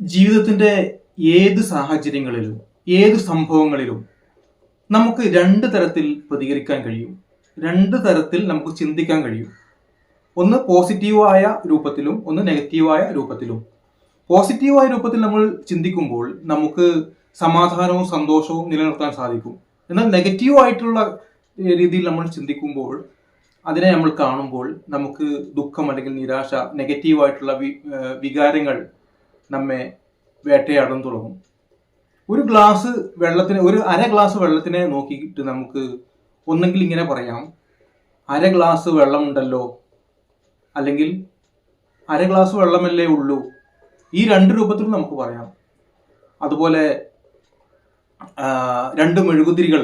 ജീവിതത്തിന്റെ ഏത് സാഹചര്യങ്ങളിലും ഏത് സംഭവങ്ങളിലും നമുക്ക് രണ്ട് തരത്തിൽ പ്രതികരിക്കാൻ കഴിയും. രണ്ട് തരത്തിൽ നമുക്ക് ചിന്തിക്കാൻ കഴിയും. ഒന്ന് പോസിറ്റീവായ രൂപത്തിലും ഒന്ന് നെഗറ്റീവായ രൂപത്തിലും. പോസിറ്റീവായ രൂപത്തിൽ നമ്മൾ ചിന്തിക്കുമ്പോൾ നമുക്ക് സമാധാനവും സന്തോഷവും നിലനിർത്താൻ സാധിക്കും. എന്നാൽ നെഗറ്റീവായിട്ടുള്ള രീതിയിൽ നമ്മൾ ചിന്തിക്കുമ്പോൾ അതിനെ നമ്മൾ കാണുമ്പോൾ നമുക്ക് ദുഃഖം അല്ലെങ്കിൽ നിരാശ നെഗറ്റീവായിട്ടുള്ള വികാരങ്ങൾ നമ്മെ വേട്ടയാടാൻ തുടങ്ങും. ഒരു ഗ്ലാസ് വെള്ളത്തിന് ഒരു അര ഗ്ലാസ് വെള്ളത്തിനെ നോക്കിയിട്ട് നമുക്ക് ഒന്നെങ്കിൽ ഇങ്ങനെ പറയാം. അര ഗ്ലാസ് വെള്ളമുണ്ടല്ലോ. അല്ലെങ്കിൽ അര ഗ്ലാസ് വെള്ളമല്ലേ ഉള്ളൂ. ഈ രണ്ട് രൂപത്തിലും നമുക്ക് പറയാം. അതുപോലെ രണ്ട് മെഴുകുതിരികൾ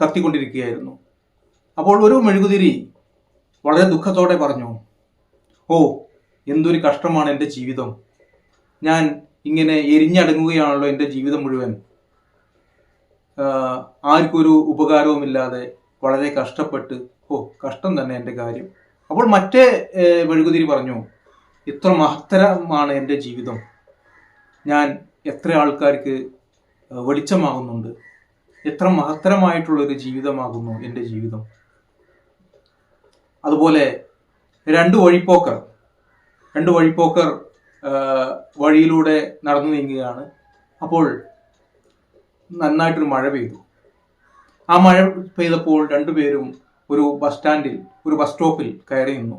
കത്തിക്കൊണ്ടിരിക്കുകയായിരുന്നു. അപ്പോൾ ഒരു മെഴുകുതിരി വളരെ ദുഃഖത്തോടെ പറഞ്ഞു ഓ എന്തൊരു കഷ്ടമാണ് എന്റെ ജീവിതം. ഞാൻ ഇങ്ങനെ എരിഞ്ഞടങ്ങുകയാണല്ലോ എന്റെ ജീവിതം മുഴുവൻ. ആർക്കൊരു ഉപകാരവുമില്ലാതെ വളരെ കഷ്ടപ്പെട്ട് ഓ കഷ്ടം തന്നെ എന്റെ കാര്യം. അപ്പോൾ മറ്റേ വെഴുകുതിരി പറഞ്ഞു ഇത്ര മഹത്തരമാണ് എന്റെ ജീവിതം. ഞാൻ എത്ര ആൾക്കാർക്ക് വെളിച്ചമാകുന്നുണ്ട്. എത്ര മഹത്തരമായിട്ടുള്ളൊരു ജീവിതമാകുന്നു എന്റെ ജീവിതം. അതുപോലെ രണ്ട് വഴിപ്പോക്കർ. രണ്ട് വഴിപ്പോക്കർ വഴിയിലൂടെ നടന്നു നീങ്ങുകയാണ്. അപ്പോൾ നന്നായിട്ടൊരു മഴ പെയ്തു. ആ മഴ പെയ്തപ്പോൾ രണ്ടുപേരും ഒരു ബസ് സ്റ്റാൻഡിൽ ഒരു ബസ് സ്റ്റോപ്പിൽ കയറി നിന്നു.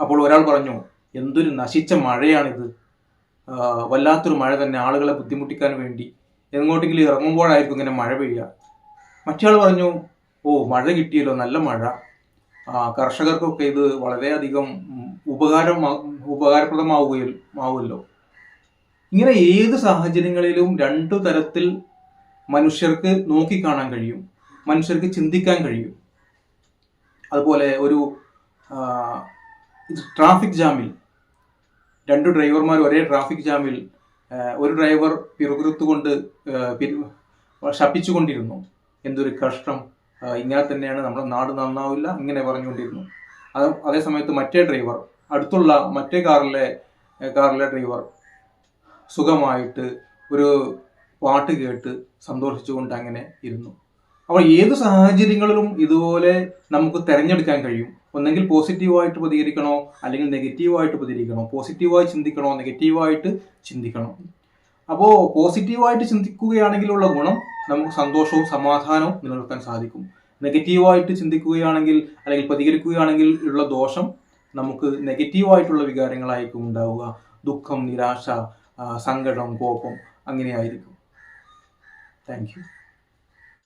അപ്പോൾ ഒരാൾ പറഞ്ഞു എന്തൊരു നശിച്ച മഴയാണിത്. വല്ലാത്തൊരു മഴ തന്നെ ആളുകളെ ബുദ്ധിമുട്ടിക്കാൻ വേണ്ടി. എങ്ങോട്ടെങ്കിലും ഇറങ്ങുമ്പോഴായിരിക്കും ഇങ്ങനെ മഴ പെയ്യുക. മറ്റയാൾ പറഞ്ഞു ഓ മഴ കിട്ടിയല്ലോ നല്ല മഴ. കർഷകർക്കൊക്കെ ഇത് വളരെയധികം ഉം, ഉപകാരമാ ഉപകാരപ്രദമാവുകയും ഇങ്ങനെ ഏത് സാഹചര്യങ്ങളിലും രണ്ടു തരത്തിൽ മനുഷ്യർക്ക് നോക്കിക്കാണാൻ കഴിയും. മനുഷ്യർക്ക് ചിന്തിക്കാൻ കഴിയും. അതുപോലെ ഒരു ട്രാഫിക് ജാമിൽ രണ്ട് ഡ്രൈവർമാർ ഒരേ ട്രാഫിക് ജാമിൽ ഒരു ഡ്രൈവർ പിറുകുരുത്തുകൊണ്ട് ശപിച്ചുകൊണ്ടിരുന്നു. എന്തൊരു കഷ്ടം. ഇങ്ങനെ തന്നെയാണ് നമ്മുടെ നാട് നന്നാവില്ല ഇങ്ങനെ പറഞ്ഞുകൊണ്ടിരുന്നു. അത് അതേസമയത്ത് മറ്റേ ഡ്രൈവർ അടുത്തുള്ള മറ്റേ കാറിലെ കാറിലെ ഡ്രൈവർ സുഖമായിട്ട് ഒരു പാട്ട് കേട്ട് സന്തോഷിച്ചുകൊണ്ട് അങ്ങനെ ഇരുന്നു. അപ്പോൾ ഏത് സാഹചര്യങ്ങളിലും ഇതുപോലെ നമുക്ക് തിരഞ്ഞെടുക്കാൻ കഴിയും. ഒന്നെങ്കിൽ പോസിറ്റീവായിട്ട് പ്രതികരിക്കണോ അല്ലെങ്കിൽ നെഗറ്റീവായിട്ട് പ്രതികരിക്കണോ പോസിറ്റീവായി ചിന്തിക്കണോ നെഗറ്റീവായിട്ട് ചിന്തിക്കണോ? അപ്പോൾ പോസിറ്റീവായിട്ട് ചിന്തിക്കുകയാണെങ്കിലുള്ള ഗുണം നമുക്ക് സന്തോഷവും സമാധാനവും നിലനിർത്താൻ സാധിക്കും. നെഗറ്റീവായിട്ട് ചിന്തിക്കുകയാണെങ്കിൽ അല്ലെങ്കിൽ പ്രതികരിക്കുകയാണെങ്കിൽ ഉള്ള ദോഷം നമുക്ക് നെഗറ്റീവായിട്ടുള്ള വികാരങ്ങളായിരിക്കും ഉണ്ടാവുക. ദുഃഖം നിരാശ സങ്കടം കോപം അങ്ങനെയായിരിക്കും. Thank you